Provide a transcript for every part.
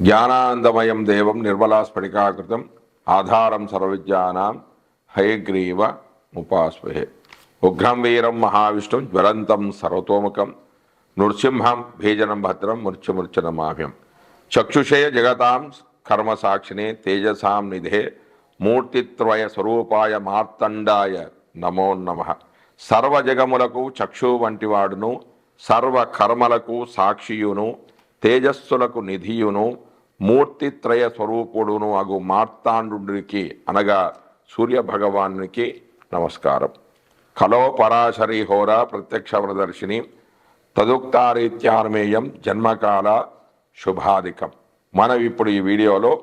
జ్ఞానానందమయం దేవం నిర్మలా స్ఫటికాకృతం ఆధారం సర్వవిద్యానాం హయగ్రీవ ముపాస్మహే ఉగ్రం వీరం మహావిష్ణుం జ్వలంతం సర్వతోముఖం నృసింహం భీజనం భద్రం మృత్యుమృత్యునమాభ్యం. చక్షుషే జగతాం కర్మసాక్షిణే తేజసాం నిధే మూర్తిత్రయ స్వరూపాయ మార్తండాయ నమో నమ. సర్వజగములకు చక్షు వంటివాడును సర్వ కర్మలకు సాక్షియును తేజస్సులకు నిధియును మూర్తిత్రయ స్వరూపుడును అగు మార్తాండుడికి అనగా సూర్యభగవానునికి నమస్కారం. కలో పరాశరి హోర ప్రత్యక్ష ప్రదర్శిని తదుక్తారీత్యార్మేయం జన్మకాల శుభాధికం. మనం ఇప్పుడు ఈ వీడియోలో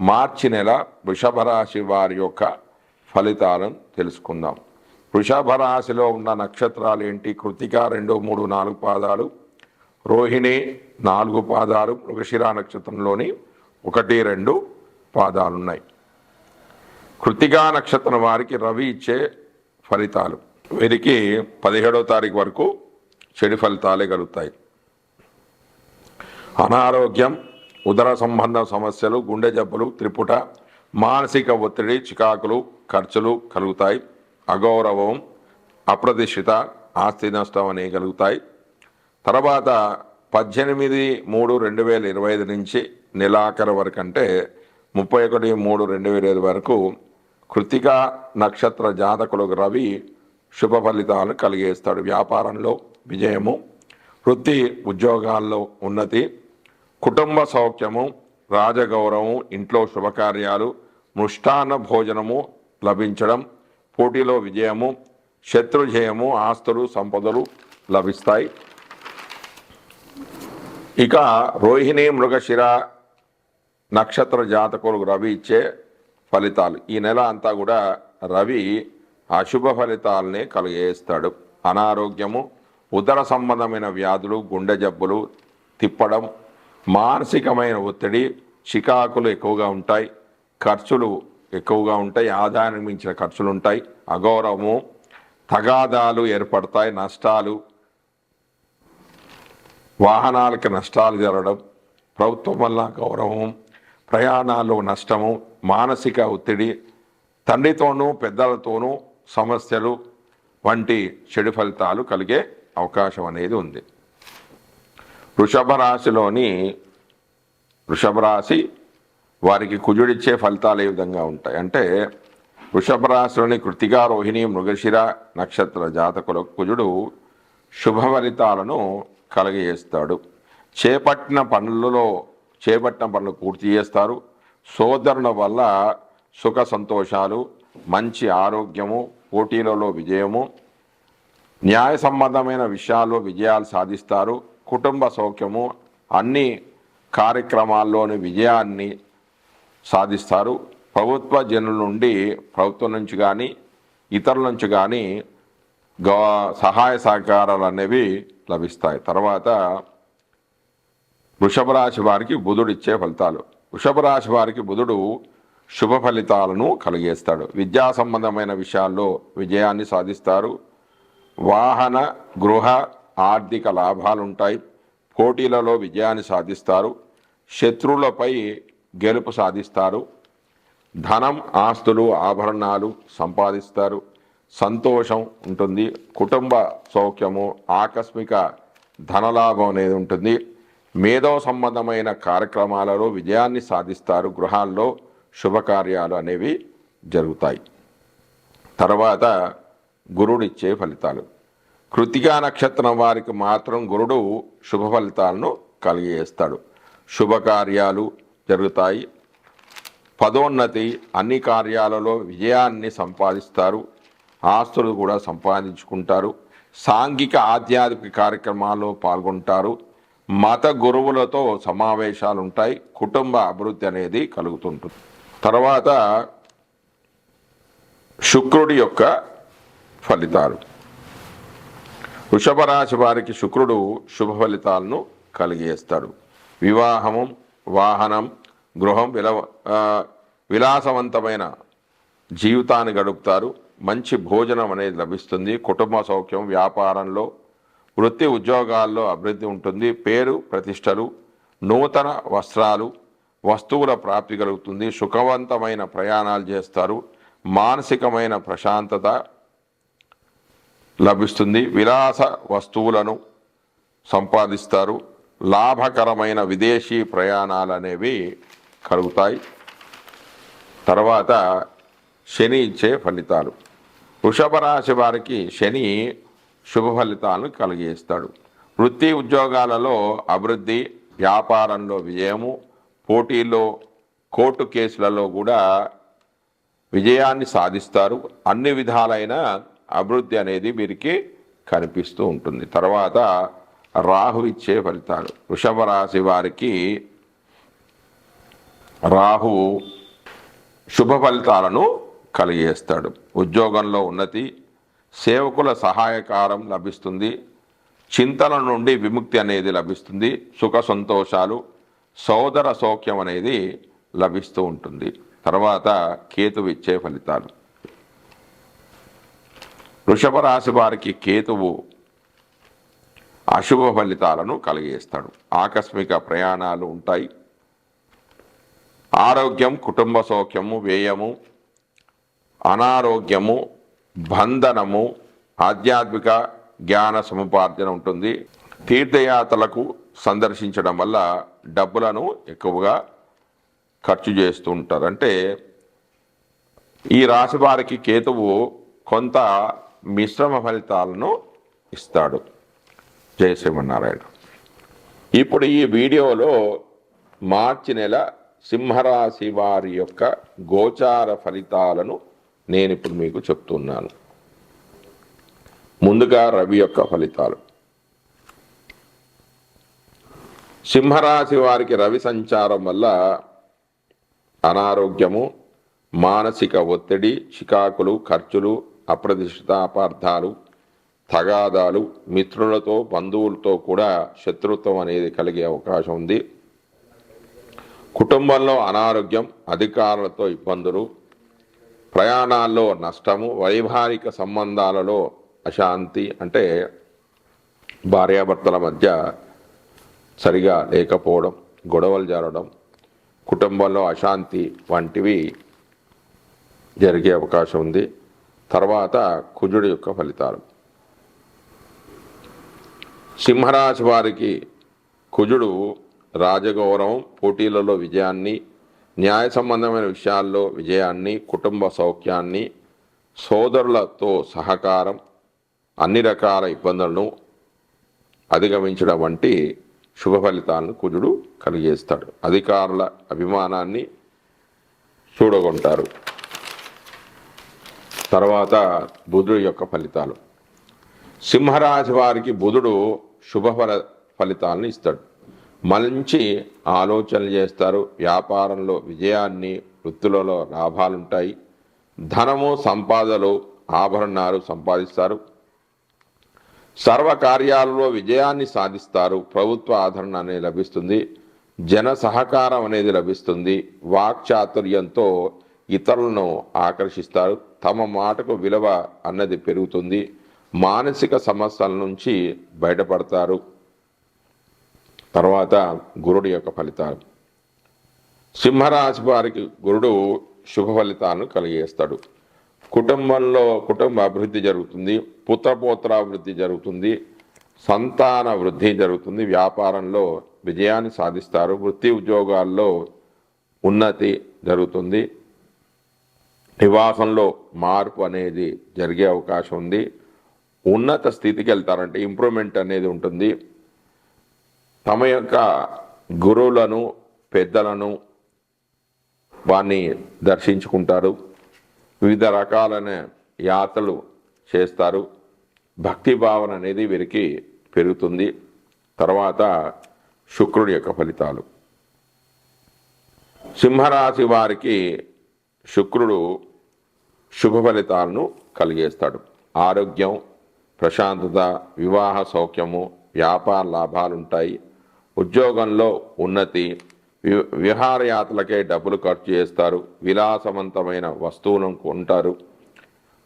మార్చి నెల వృషభ రాశి వారి యొక్క ఫలితాలను తెలుసుకుందాం. వృషభ రాశిలో ఉన్న నక్షత్రాలు ఏంటి? కృతిక రెండు మూడు నాలుగు పాదాలు. రోహిణి నాలుగు పాదాలు మృగశిర నక్షత్రంలోని ఒకటి రెండు పాదాలు ఉన్నాయి కృతికా నక్షత్రం వారికి రవి ఇచ్చే ఫలితాలు. వీరికి పదిహేడవ తారీఖు వరకు చెడు ఫలితాలే కలుగుతాయి. అనారోగ్యం ఉదర సంబంధ సమస్యలు గుండె జబ్బులు త్రిపుట మానసిక ఒత్తిడి చికాకులు ఖర్చులు కలుగుతాయి. అగౌరవం అప్రతిష్ఠిత ఆస్తి నష్టం అనేవి కలుగుతాయి. తర్వాత పద్దెనిమిది మూడు రెండు వేల ఇరవై ఐదు నుంచి నెలాఖరు వరకు అంటే ముప్పై ఒకటి మూడు రెండు వేల ఐదు వరకు కృతిక నక్షత్ర జాతకులకు రవి శుభ ఫలితాలు కలిగేస్తాడు. వ్యాపారంలో విజయము వృత్తి ఉద్యోగాల్లో ఉన్నతి కుటుంబ సౌఖ్యము రాజగౌరవం ఇంట్లో శుభకార్యాలు మృష్టాన్న భోజనము లభించడం పోటీలో విజయము శత్రుజయము ఆస్తులు సంపదలు లభిస్తాయి. ఇక రోహిణి మృగశిర నక్షత్ర జాతకులకు రవి ఇచ్చే ఫలితాలు. ఈ నెల అంతా కూడా రవి అశుభ ఫలితాలనే కలిగేస్తాడు. అనారోగ్యము ఉదర సంబంధమైన వ్యాధులు గుండె జబ్బులు తిప్పడం మానసికమైన ఒత్తిడి చికాకులు ఎక్కువగా ఉంటాయి ఖర్చులు ఎక్కువగా ఉంటాయి ఆదాయానికి మించిన ఖర్చులు ఉంటాయి అగౌరవము తగాదాలు ఏర్పడతాయి నష్టాలు వాహనాలకి నష్టాలు జరగడం ప్రభుత్వం వల్ల గౌరవం ప్రయాణాల్లో నష్టము మానసిక ఒత్తిడి తండ్రితోనూ పెద్దలతోనూ సమస్యలు వంటి చెడు ఫలితాలు కలిగే అవకాశం అనేది ఉంది. వృషభ రాశిలోని వృషభ రాశి వారికి కుజుడిచ్చే ఫలితాలు ఏ విధంగా ఉంటాయి? అంటే వృషభ రాశిలోని కృతిగా రోహిణి మృగశిర నక్షత్ర జాతకులకు కుజుడు శుభ ఫలితాలను కలగజేస్తాడు. చేపట్టిన పనులలో చేపట్టిన పనులు పూర్తి చేస్తారు. సోదరుల వల్ల సుఖ సంతోషాలు మంచి ఆరోగ్యము పోటీలలో విజయము న్యాయ సంబంధమైన విషయాల్లో విజయాలు సాధిస్తారు. కుటుంబ సౌఖ్యము అన్ని కార్యక్రమాల్లోని విజయాన్ని సాధిస్తారు. ప్రభుత్వ జనుల నుండి ప్రభుత్వం నుంచి కానీ ఇతరుల నుంచి కానీ గవా సహాయ సహకారాలు అనేవి లభిస్తాయి. తర్వాత వృషభ రాశి వారికి బుధుడు ఇచ్చే ఫలితాలు. వృషభ రాశి వారికి బుధుడు శుభ ఫలితాలను కలిగేస్తాడు. విద్యా సంబంధమైన విషయాల్లో విజయాన్ని సాధిస్తారు. వాహన గృహ ఆర్థిక లాభాలుంటాయి. పోటీలలో విజయాన్ని సాధిస్తారు. శత్రువులపై గెలుపు సాధిస్తారు. ధనం ఆస్తులు ఆభరణాలు సంపాదిస్తారు. సంతోషం ఉంటుంది కుటుంబ సౌఖ్యము ఆకస్మిక ధనలాభం అనేది ఉంటుంది. మేధో సంబంధమైన కార్యక్రమాలలో విజయాన్ని సాధిస్తారు. గృహాల్లో శుభకార్యాలు అనేవి జరుగుతాయి. తర్వాత గురుడిచ్చే ఫలితాలు. కృతికా నక్షత్రం వారికి మాత్రం గురుడు శుభ ఫలితాలను కలిగేస్తాడు. శుభకార్యాలు జరుగుతాయి. పదోన్నతి అన్ని కార్యాలలో విజయాన్ని సంపాదిస్తారు. ఆస్తులు కూడా సంపాదించుకుంటారు. సాంఘిక ఆధ్యాత్మిక కార్యక్రమాల్లో పాల్గొంటారు. మత గురువులతో సమావేశాలు ఉంటాయి కుటుంబ అభివృద్ధి అనేది కలుగుతుంటుంది. తర్వాత శుక్రుడి యొక్క ఫలితాలు. వృషభ రాశి వారికి శుక్రుడు శుభ ఫలితాలను కలిగేస్తాడు. వివాహము వాహనం గృహం విల విలాసవంతమైన జీవితాన్ని గడుపుతారు. మంచి భోజనం అనేది లభిస్తుంది. కుటుంబ సౌఖ్యం వ్యాపారంలో వృత్తి ఉద్యోగాల్లో అభివృద్ధి ఉంటుంది. పేరు ప్రతిష్టలు నూతన వస్త్రాలు వస్తువుల ప్రాప్తి కలుగుతుంది. సుఖవంతమైన ప్రయాణాలు చేస్తారు. మానసికమైన ప్రశాంతత లభిస్తుంది. విలాస వస్తువులను సంపాదిస్తారు. లాభకరమైన విదేశీ ప్రయాణాలు అనేవి కలుగుతాయి. తర్వాత శని ఇచ్చే ఫలితాలు. వృషభ రాశి వారికి శని శుభ ఫలితాలను కలిగిస్తాడు. వృత్తి ఉద్యోగాలలో అభివృద్ధి వ్యాపారంలో విజయము పోటీల్లో కోర్టు కేసులలో కూడా విజయాన్ని సాధిస్తారు. అన్ని విధాలైన అభివృద్ధి అనేది వీరికి కనిపిస్తూ ఉంటుంది. తర్వాత రాహు ఇచ్చే ఫలితాలు. వృషభ రాశి వారికి రాహు శుభ ఫలితాలను కలిగేస్తాడు. ఉద్యోగంలో ఉన్నతి సేవకుల సహాయకారం లభిస్తుంది చింతల నుండి విముక్తి అనేది లభిస్తుంది సుఖ సంతోషాలు సోదర సౌఖ్యం అనేది లభిస్తూ ఉంటుంది. తర్వాత కేతువు ఇచ్చే ఫలితాలు. వృషభ రాశి వారికి కేతువు అశుభ ఫలితాలను కలిగేస్తాడు. ఆకస్మిక ప్రయాణాలు ఉంటాయి. ఆరోగ్యం కుటుంబ సౌఖ్యము వ్యయము అనారోగ్యము బంధనము ఆధ్యాత్మిక జ్ఞాన సముపార్జన ఉంటుంది. తీర్థయాత్రలకు సందర్శించడం వల్ల డబ్బులను ఎక్కువగా ఖర్చు చేస్తూ ఉంటారు. అంటే ఈ రాశి వారికి కేతువు కొంత మిశ్రమ ఫలితాలను ఇస్తాడు. జయ శ్రీమన్నారాయణ. ఇప్పుడు ఈ వీడియోలో మార్చి నెల సింహరాశి వారి యొక్క గోచార ఫలితాలను నేను ఇప్పుడు మీకు చెప్తున్నాను. ముందుగా రవి యొక్క ఫలితాలు. సింహరాశి వారికి రవి సంచారం వల్ల అనారోగ్యము మానసిక ఒత్తిడి చికాకులు ఖర్చులు అప్రతిష్ఠిత అపార్థాలు తగాదాలు మిత్రులతో బంధువులతో కూడా శత్రుత్వం అనేది కలిగే అవకాశం ఉంది. కుటుంబంలో అనారోగ్యం అధికారులతో ఇబ్బందులు ప్రయాణాల్లో నష్టము వైవాహిక సంబంధాలలో అశాంతి అంటే భార్యాభర్తల మధ్య సరిగా లేకపోవడం గొడవలు జరగడం కుటుంబంలో అశాంతి వంటివి జరిగే అవకాశం ఉంది. తర్వాత కుజుడి యొక్క ఫలితాలు. సింహరాశి వారికి కుజుడు రాజగౌరవం పోటీలలో విజయాన్ని న్యాయ సంబంధమైన విషయాల్లో విజయాన్ని కుటుంబ సౌఖ్యాన్ని సోదరులతో సహకారం అన్ని రకాల ఇబ్బందులను అధిగమించడం వంటి శుభ ఫలితాలను కుజుడు కలిగేస్తాడు అధికారుల అభిమానాన్ని చూడగొంటారు. తర్వాత బుధుడు యొక్క ఫలితాలు. సింహరాశి వారికి బుధుడు శుభ ఫల ఫలితాలను ఇస్తాడు. మంచి ఆలోచనలు చేస్తారు. వ్యాపారంలో విజయాన్ని వృత్తులలో లాభాలుంటాయి. ధనము సంపాదలు ఆభరణాలు సంపాదిస్తారు. సర్వకార్యాలలో విజయాన్ని సాధిస్తారు. ప్రభుత్వ ఆదరణ అనేది లభిస్తుంది. జన సహకారం అనేది లభిస్తుంది. వాక్చాతుర్యంతో ఇతరులను ఆకర్షిస్తారు. తమ మాటకు విలువ అన్నది పెరుగుతుంది. మానసిక సమస్యల నుంచి బయటపడతారు. తర్వాత గురుడు యొక్క ఫలితాలు. సింహరాశి వారికి గురుడు శుభ ఫలితాలను కలిగేస్తాడు. కుటుంబంలో కుటుంబ అభివృద్ధి జరుగుతుంది పుత్రపోత్రాభివృద్ధి జరుగుతుంది సంతాన వృద్ధి జరుగుతుంది. వ్యాపారంలో విజయాన్ని సాధిస్తారు వృత్తి ఉద్యోగాల్లో ఉన్నతి జరుగుతుంది. నివాసంలో మార్పు అనేది జరిగే అవకాశం ఉంది. ఉన్నత స్థితికి వెళ్తారంటే ఇంప్రూవ్మెంట్ అనేది ఉంటుంది. తమ యొక్క గురువులను పెద్దలను వారిని దర్శించుకుంటారు. వివిధ రకాలైన యాత్రలు చేస్తారు. భక్తి భావన అనేది వీరికి పెరుగుతుంది. తర్వాత శుక్రుడి యొక్క ఫలితాలు. సింహరాశి వారికి శుక్రుడు శుభ ఫలితాలను కలిగేస్తాడు. ఆరోగ్యం ప్రశాంతత వివాహ సౌఖ్యము వ్యాపార లాభాలుంటాయి. ఉద్యోగంలో ఉన్నతి వి- విహారయాత్రలకే డబ్బులు ఖర్చు చేస్తారు విలాసవంతమైన వస్తువులను కొంటారు.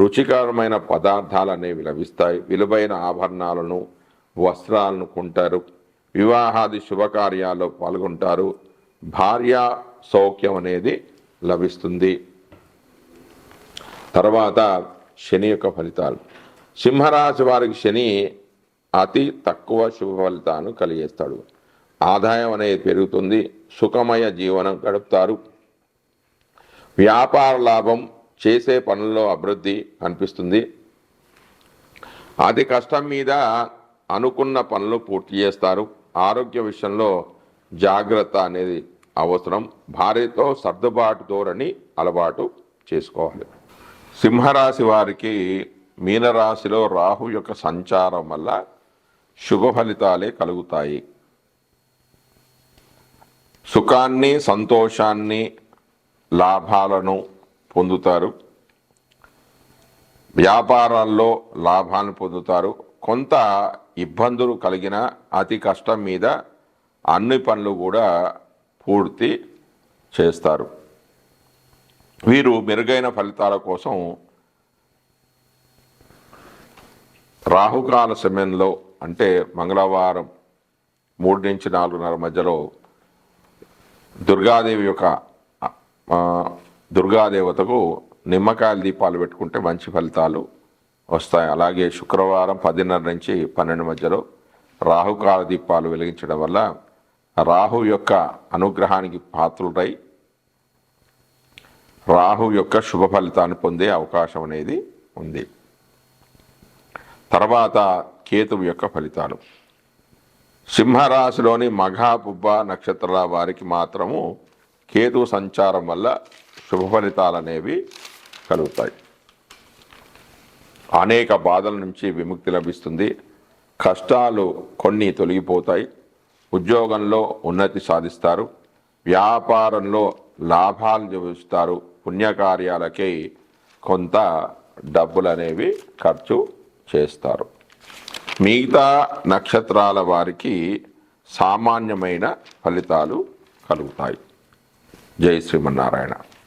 రుచికరమైన పదార్థాలు అనేవి లభిస్తాయి విలువైన ఆభరణాలను వస్త్రాలను కొంటారు వివాహాది శుభకార్యాల్లో పాల్గొంటారు. భార్య సౌఖ్యం అనేది లభిస్తుంది. తర్వాత శని యొక్క ఫలితాలు. సింహరాశి వారికి శని అతి తక్కువ శుభ ఫలితాలను కలిగేస్తాడు. ఆదాయం అనేది పెరుగుతుంది సుఖమయ జీవనం గడుపుతారు. వ్యాపార లాభం చేసే పనుల్లో అభివృద్ధి కనిపిస్తుంది. అతి కష్టం మీద అనుకున్న పనులు పూర్తి చేస్తారు. ఆరోగ్య విషయంలో జాగ్రత్త అనేది అవసరం. భార్యతో సర్దుబాటు ధోరణి అలవాటు చేసుకోవాలి. సింహరాశి వారికి మీనరాశిలో రాహు యొక్క సంచారం వల్ల శుభ ఫలితాలే కలుగుతాయి. సుఖాన్ని సంతోషాన్ని లాభాలను పొందుతారు. వ్యాపారాల్లో లాభాలను పొందుతారు. కొంత ఇబ్బందులు కలిగిన అతి కష్టం మీద అన్ని పనులు కూడా పూర్తి చేస్తారు. వీరు మెరుగైన ఫలితాల కోసం రాహుకాల సమయంలో అంటే మంగళవారం మూడు నుంచి నాలుగున్నర మధ్యలో దుర్గాదేవి యొక్క దుర్గాదేవతకు నిమ్మకాయల దీపాలు పెట్టుకుంటే మంచి ఫలితాలు వస్తాయి. అలాగే శుక్రవారం పదిన్నర నుంచి పన్నెండు మధ్యలో రాహుకాల దీపాలు వెలిగించడం వల్ల రాహు యొక్క అనుగ్రహానికి పాత్రుడై రాహు యొక్క శుభ ఫలితాన్ని పొందే అవకాశం అనేది ఉంది. తర్వాత కేతువు యొక్క ఫలితాలు. సింహరాశిలోని మఘాపుబ్బ నక్షత్రాల వారికి మాత్రము కేతు సంచారం వల్ల శుభ ఫలితాలు అనేవి కలుగుతాయి. అనేక బాధల నుంచి విముక్తి లభిస్తుంది. కష్టాలు కొన్ని తొలగిపోతాయి. ఉద్యోగంలో ఉన్నతి సాధిస్తారు. వ్యాపారంలో లాభాలు చూపిస్తారు. పుణ్యకార్యాలకి కొంత డబ్బులు అనేవి ఖర్చు చేస్తారు. మిగతా నక్షత్రాల వారికి సామాన్యమైన ఫలితాలు కలుగుతాయి. జై శ్రీమన్నారాయణ.